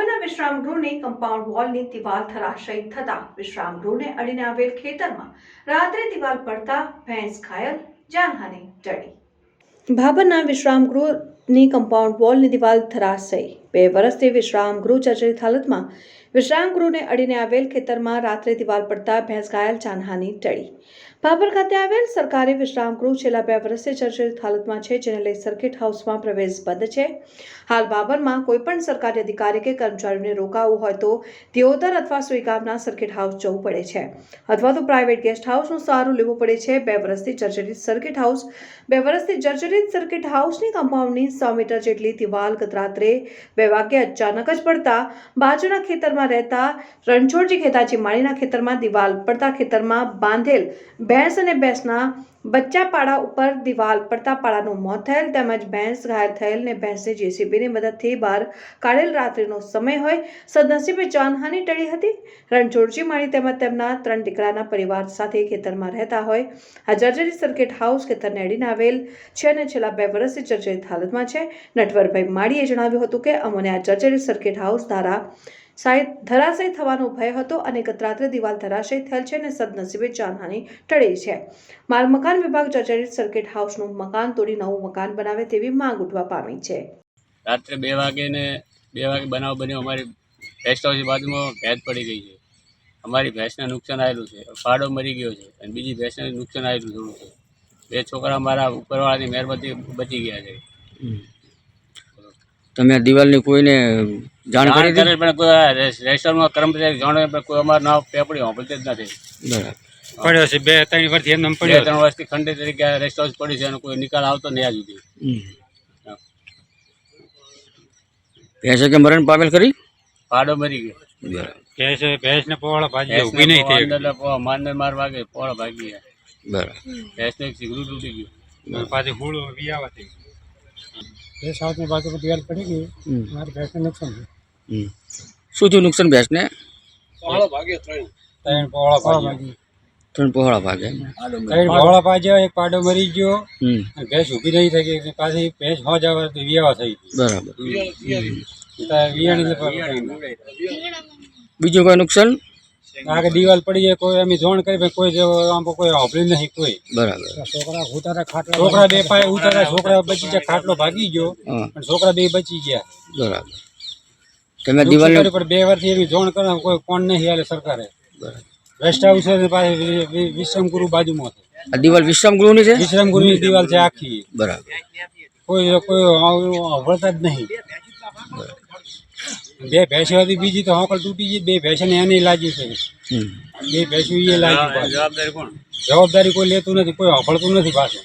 ભાવના વિશ્રામ ગૃહની કમ્પાઉન્ડ વોલની દિવાલ ધરાશયી થતા વિશ્રામ ગૃહને અડીને આવેલ ખેતરમાં રાત્રે દિવાલ પડતા ભેંસ ઘાયલ, જાનહાની ટળી. ભાભરના વિશ્રામ ગૃહની કમ્પાઉન્ડ વોલની દિવાલ ધરાશયી બે વર્ષથી વિશ્રામ ગૃહ જર્જરિત હાલતમાં વિશ્રામ ગૃહને અડીને આવેલ ખેતરમાં રાત્રે દિવાલ પડતા ભેંસ ઘાયલ જાનહાની ટળી. ભાભર ખાતે આવેલ સરકારી વિશ્રામ ગૃહ છેલ્લા બે વર્ષથી જર્જરિત હાલતમાં છે, જેને લઈ સર્કિટ હાઉસમાં પ્રવેશ બંધ છે. હાલ બાબરમાં કોઈપણ સરકારી અધિકારી કે કર્મચારીને રોકાવું હોય તો દિયોદર અથવા સુઈગામના સર્કિટ હાઉસ જવું પડે છે. અથવા તો પ્રાઇવેટ ગેસ્ટ હાઉસનું સહારો લેવો પડે છે. બે વર્ષથી જર્જરિત સર્કિટ હાઉસ, બે વર્ષથી જર્જરિત સર્કિટ હાઉસની કમ્પાઉન્ડની સો મીટર જેટલી દિવાલ ગત રાત્રે બે વાગ્યે અચાનક જ પડતા બાજુના ખેતરમાં રહેતા રણછોડજી ખેતાજી માળીના ખેતરમાં દિવાલ પડતા ખેતરમાં બાંધેલ ભેંસ અને ભેંસના બચ્ચા પાડા ઉપર દિવાલ પડતા પાડાનું મોત થયેલ તેમજ ભેંસ ઘાયલ થયેલ ને ભેંસને જેસીબીની મદદથી બહાર કાઢેલ રાત્રિનો સમય હોય સદનસીબે જાનહાનિ ટળી હતી. રણછોડજી માળી તેમજ તેમના ત્રણ દીકરાના પરિવાર સાથે ખેતરમાં રહેતા હોય. આ જર્જરી સર્કિટ હાઉસ ખેતરને અડીને આવેલ છે અને છેલ્લા બે વર્ષથી જર્જરિત હાલતમાં છે. નટવરભાઈ માળીએ જણાવ્યું હતું કે અમોને આ જર્જરી સર્કિટ હાઉસ દ્વારા સાહેબ ધરાશય થવાનો ભય હતો અને ગત રાત્રે દિવાલ ધરાશય થયેલ છે અને સદનસીબે જાનહાની ટળી છે. માલ મકાન વિભાગ જર્જરિત સર્કિટ હાઉસનું મકાન તોડી નવું મકાન બનાવે તેવી માંગ ઉઠવા પામી છે. રાત્રે બે વાગે ને બે વાગે બનાવ બન્યો અમારી ગેસ્ટ હાઉસની બાજુમાં ભેંસ પડી ગઈ છે. અમારી ભેંસને નુકસાન આવેલું છે. ફાડો મરી ગયો છે અને બીજી ભેંસને નુકસાન આવેલું થોડું છે. બે છોકરા મારા ઉપરવાળાની મહેરબાની બચી ગયા છે. તમે દિવાલની કોઈને જાણ જાણ કરી કરે પણ કોઈ રેસ્ટોરન્ટમાં કર્મચારી જાણે પણ કોઈ અમારું નામ પેપડી સાંભળતી જ નથી. બરાબર. પડ્યો છે બે ત્રણ વર્ષથી એમ પડ્યો ત્રણ વર્ષથી ખંડે તરીકે રેસ્ટોરન્ટ પડી છે અને કોઈ નિકાલ આવતો નહીં આ સુધી. ભેંસે કે મરણ પામેલ કરી પાડો મરી ગયો. ભેંસ ભેંસ ને પોવાળા ભાગી ભેંસને ઊભી નહીં થઈ પો- માંદર માર વાગે પોવાળા ભાગી ગયા બરાબર. ભેંસને એક સિગરું તૂટી ગયું. પાછી હુળ વિયાવા થઈ એ સાઉથની બાજુ દિવાલ પડી ગઈ. મારી ભેંસને નુકસાન થયું. હમ. શું થયું નુકસાન ભેંસને? ત્રણ. પહોળા ભાજી ત્રણ પહોળા ભાગે. ત્રણ પહોળા ભાજ્યા એક પાડો મરી ગયો. હમ. અને ભેંસ ઊભી નહીં થઈ ગઈ પાછી ભેંસ હોજ જવા તો વિયાવા થઈ ગઈ બરાબર. વિયાણી બીજું કોઈ નુકસાન? આગળ દિવાલ પડી જાય કોઈ એમ જોણ કરી કોઈ આમ કોઈ હોભળ્યું નહીં કોઈ. બરાબર. છોકરા ઉતારા ખાટલા છોકરા બે પાય ઉતારા છોકરા બચી ગયા ખાટલો ભાગી ગયો અને છોકરા બે બચી ગયા. બરાબર. તમે નુકસાન પણ બે વર્ષથી એવી જોણ કરે કોઈ કોણ નહીં હાલે સરકારે. બરાબર. રેસ્ટ હાઉસ વિ- વિશ્રમગુરુ બાજુમાં છે. આ દિવાલ વિશ્રામ ગૃહની છે? વિશ્રમગુરુની દિવાલ છે આખી. બરાબર. કોઈ કોઈ અવળતા જ નહીં. બે ભેંસો હતી બીજી તો હોકલ તૂટી ગઈ બે ભેંસોને એને લાગ્યું છે. બે ભેંસો એ લાગ્યું જવાબદારી કોણ? જવાબદારી કોઈ લેતું નથી કોઈ હોકળતું નથી પાછું.